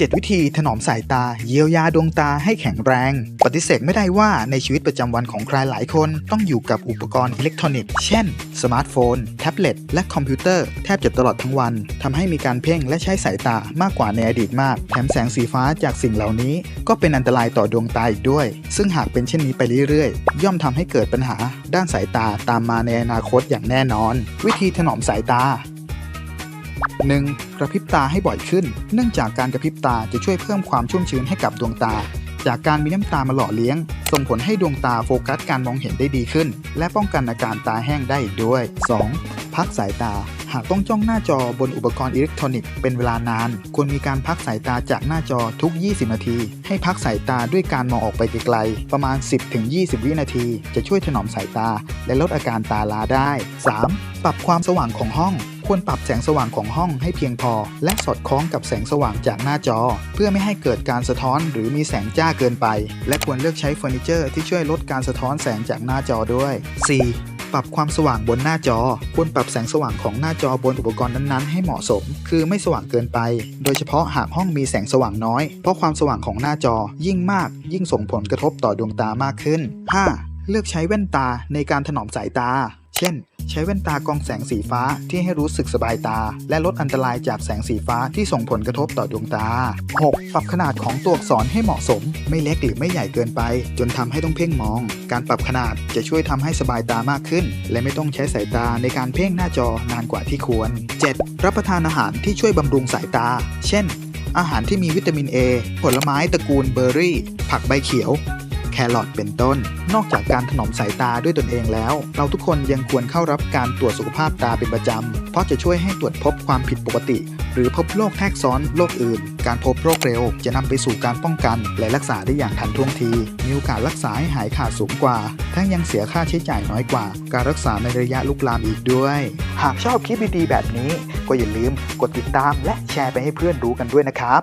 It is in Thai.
7 วิธีถนอมสายตา เยียวยาดวงตาให้แข็งแรง ปฏิเสธไม่ได้ว่าในชีวิตประจำวันของใครหลายคนต้องอยู่กับอุปกรณ์อิเล็กทรอนิกส์ เช่น สมาร์ทโฟน แท็บเล็ต และคอมพิวเตอร์แทบจะตลอดทั้งวันทำให้มีการเพ่งและใช้สายตามากกว่าในอดีตมาก แถมแสงสีฟ้าจากสิ่งเหล่านี้ ก็เป็นอันตรายต่อดวงตาอีกด้วย ซึ่งหากเป็นเช่นนี้ไปเรื่อยๆ ย่อมทำให้เกิดปัญหาด้านสายตาตามมาในอนาคตอย่างแน่นอน วิธีถนอมสายตา 1. กระพริบตาให้บ่อยขึ้น เนื่องจากการกระพริบตาจะช่วยเพิ่มความชุ่มชื้นให้กับดวงตา จากการมีน้ำตามาหล่อเลี้ยง ส่งผลให้ดวงตาโฟกัสการมองเห็นได้ดีขึ้น และป้องกันอาการตาแห้งได้อีกด้วย 2. พักสายตา หากต้องจ้องหน้าจอบนอุปกรณ์อิเล็กทรอนิกส์เป็นเวลานาน ควรมีการพักสายตาจากหน้าจอทุก 20 นาที ให้พักสายตาด้วยการมองออกไปไกลๆ ประมาณ 10-20 วินาที จะช่วยถนอมสายตา และลดอาการตาล้าได้ 3. ปรับความสว่างของห้อง ควรปรับแสงสว่างของห้องให้เพียงพอ และสอดคล้องกับแสงสว่างจากหน้าจอ เพื่อไม่ให้เกิดการสะท้อนหรือมีแสงจ้าเกินไป และควรเลือกใช้เฟอร์นิเจอร์ที่ช่วยลดการสะท้อนแสงจากหน้าจอด้วย 4. ปรับความสว่างบนหน้าจอ ควรปรับแสงสว่างของหน้าจอบนอุปกรณ์นั้นๆ ให้เหมาะสม คือไม่สว่างเกินไป โดยเฉพาะหากห้องมีแสงสว่างน้อย เพราะความสว่างของหน้าจอยิ่งมาก ยิ่งส่งผลกระทบต่อดวงตามากขึ้น 5. เลือกใช้แว่นตาในการถนอมสายตา เช่น ใช้แว่นตากรองแสงสีฟ้าที่ให้รู้สึกสบายตา และลดอันตรายจากแสงสีฟ้าที่ส่งผลกระทบต่อดวงตา 6. ปรับขนาดของตัวอักษรให้เหมาะสม ไม่เล็กหรือไม่ใหญ่เกินไป จนทำให้ต้องเพ่งมอง การปรับขนาดจะช่วยทำให้สบายตามากขึ้น และไม่ต้องใช้สายตาในการเพ่งหน้าจอนานกว่าที่ควร 7. รับประทานอาหารที่ช่วยบำรุงสายตา เช่น อาหารที่มีวิตามิน A ผลไม้ตระกูลเบอร์รี่ ผักใบเขียว แครอทเป็นต้น นอกจากการถนอมสายตาด้วยตนเองแล้ว เราทุกคนยังควรเข้ารับการตรวจสุขภาพตาเป็นประจำ เพราะจะช่วยให้ตรวจพบความผิดปกติ หรือพบโรคแทรกซ้อนโรคอื่น การพบโรคเร็ว จะนำไปสู่การป้องกัน และรักษาได้อย่างทันท่วงที มีโอกาสรักษาให้หายขาดสูงกว่า ทั้งยังเสียค่าใช้จ่ายน้อยกว่า การรักษาในระยะลุกลามอีกด้วย หากชอบคลิปดีๆแบบนี้ ก็อย่าลืมกดติดตามและแชร์ไปให้เพื่อนรู้กันด้วยนะครับ